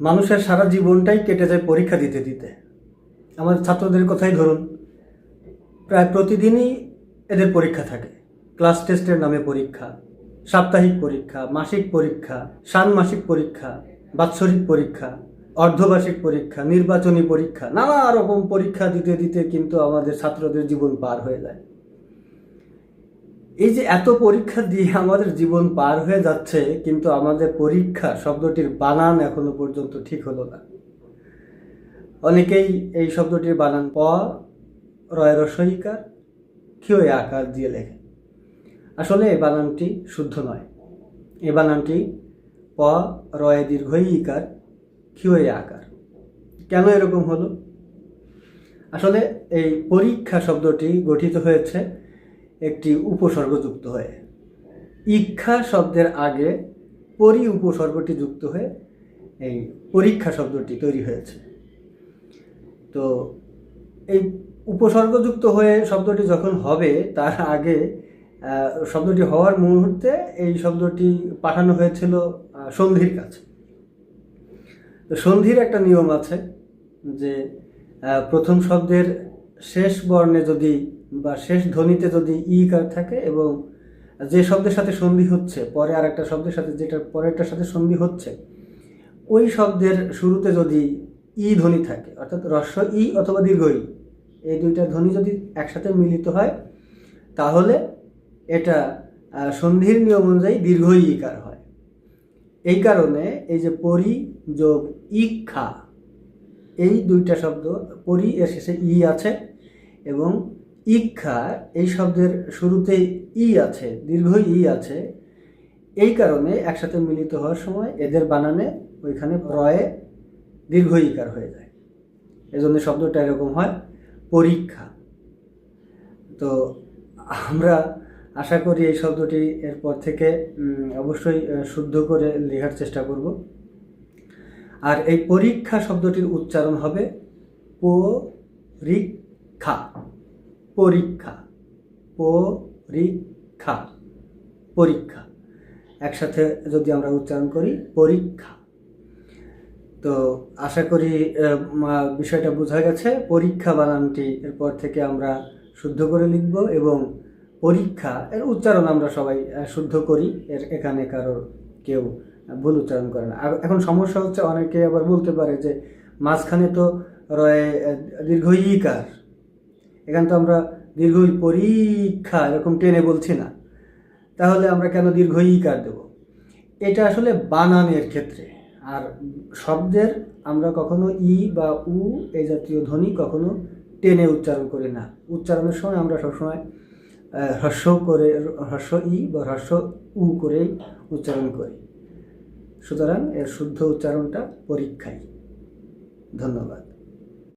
মানুষের সারা জীবনটাই কেটে যায় পরীক্ষা দিতে দিতে। আমার ছাত্রদের কথাই ধরুন, প্রায় প্রতিদিনই এদের পরীক্ষা থাকে। ক্লাস টেস্টের নামে পরীক্ষা, সাপ্তাহিক পরীক্ষা, মাসিক পরীক্ষা, ষান্মাসিক পরীক্ষা, বাৎসরিক পরীক্ষা, অর্ধবার্ষিক পরীক্ষা, নির্বাচনী পরীক্ষা, নানা রকম পরীক্ষা দিতে দিতে কিন্তু আমাদের ছাত্রদের জীবন পার হয়ে যায়। এই যে এত পরীক্ষা দিয়ে আমাদের জীবন পার হয়ে যাচ্ছে, কিন্তু আমাদের পরীক্ষা শব্দটির বানান এখনও পর্যন্ত ঠিক হলো না। অনেকেই এই শব্দটির বানান প, রয় রসইকার ক্ষয় আকার দিয়ে লেখে। আসলে এই বানানটি শুদ্ধ নয়। এই বানানটি প, রয় দীর্ঘই ক্ষয় আকার। কেন এরকম হলো? আসলে এই পরীক্ষা শব্দটি গঠিত হয়েছে একটি উপসর্গযুক্ত হয়ে। ইক্ষা শব্দের আগে পরি উপসর্গটি যুক্ত হয়ে এই পরীক্ষা শব্দটি তৈরি হয়েছে। তো এই উপসর্গযুক্ত হয়ে শব্দটি যখন হবে, তার আগে শব্দটি হওয়ার মুহূর্তে এই শব্দটি পাঠানো হয়েছিল সন্ধির কাছে। সন্ধির একটা নিয়ম আছে যে প্রথম শব্দের শেষ বর্ণে যদি বা শেষ ধ্বনিতে যদি ই কার থাকে এবং যে শব্দের সাথে সন্ধি হচ্ছে, পরে আর একটা শব্দের সাথে যেটা পরেরটার সাথে সন্ধি হচ্ছে, ওই শব্দের শুরুতে যদি ই ধ্বনি থাকে, অর্থাৎ রস্ব ই অথবা দীর্ঘ ই, এই দুইটা ধ্বনি যদি একসাথে মিলিত হয়, তাহলে এটা সন্ধির নিয়ম অনুযায়ী দীর্ঘ ইকার হয়। এই কারণে এই যে পরি যোগ ইক্ষা এই দুইটা শব্দ পরি এর শেষে ই আছে এবং ইক্ষা এই শব্দের শুরুতে ই আছে, দীর্ঘ ই আছে। এই কারণে একসাথে মিলিত হওয়ার সময় এদের বানানে ওইখানে রয়ে দীর্ঘ ইকার হয়ে যায়। এজন্য শব্দটা এরকম হয়, পরীক্ষা। তো আমরা আশা করি এই শব্দটি এরপর থেকে অবশ্যই শুদ্ধ করে লেখার চেষ্টা করব। আর এই পরীক্ষা শব্দটির উচ্চারণ হবে পরীক্ষা। পরীক্ষা। পরীক্ষা। পরীক্ষা। একসাথে যদি আমরা উচ্চারণ করি, পরীক্ষা। তো আশা করি বিষয়টা বোঝা গেছে। পরীক্ষা বানানটি এরপর থেকে আমরা শুদ্ধ করে লিখব এবং পরীক্ষা এর উচ্চারণ আমরা সবাই শুদ্ধ করি। এর এখানে কারোর কেউ ভুল উচ্চারণ করে না। আর এখন সমস্যা হচ্ছে অনেকে আবার বলতে পারে যে মাঝখানে তো রয়ে দীর্ঘ ইকার এখানে তো আমরা দীর্ঘ পরীক্ষা এরকম টেনে বলছি না। তাহলে আমরা কেন দীর্ঘ ইকার দেব? এটা আসলে বানানের ক্ষেত্রে। আর শব্দের আমরা কখনো ই বা উ এই জাতীয় ধ্বনি কখনো টেনে উচ্চারণ করি না। উচ্চারণের সময় আমরা সবসময় হ্রস্ব করে, হ্রস্ব ই বা হ্রস্ব উ করেই উচ্চারণ করি। সুতরাং এর শুদ্ধ উচ্চারণটা পরীক্ষাই ধন্যবাদ।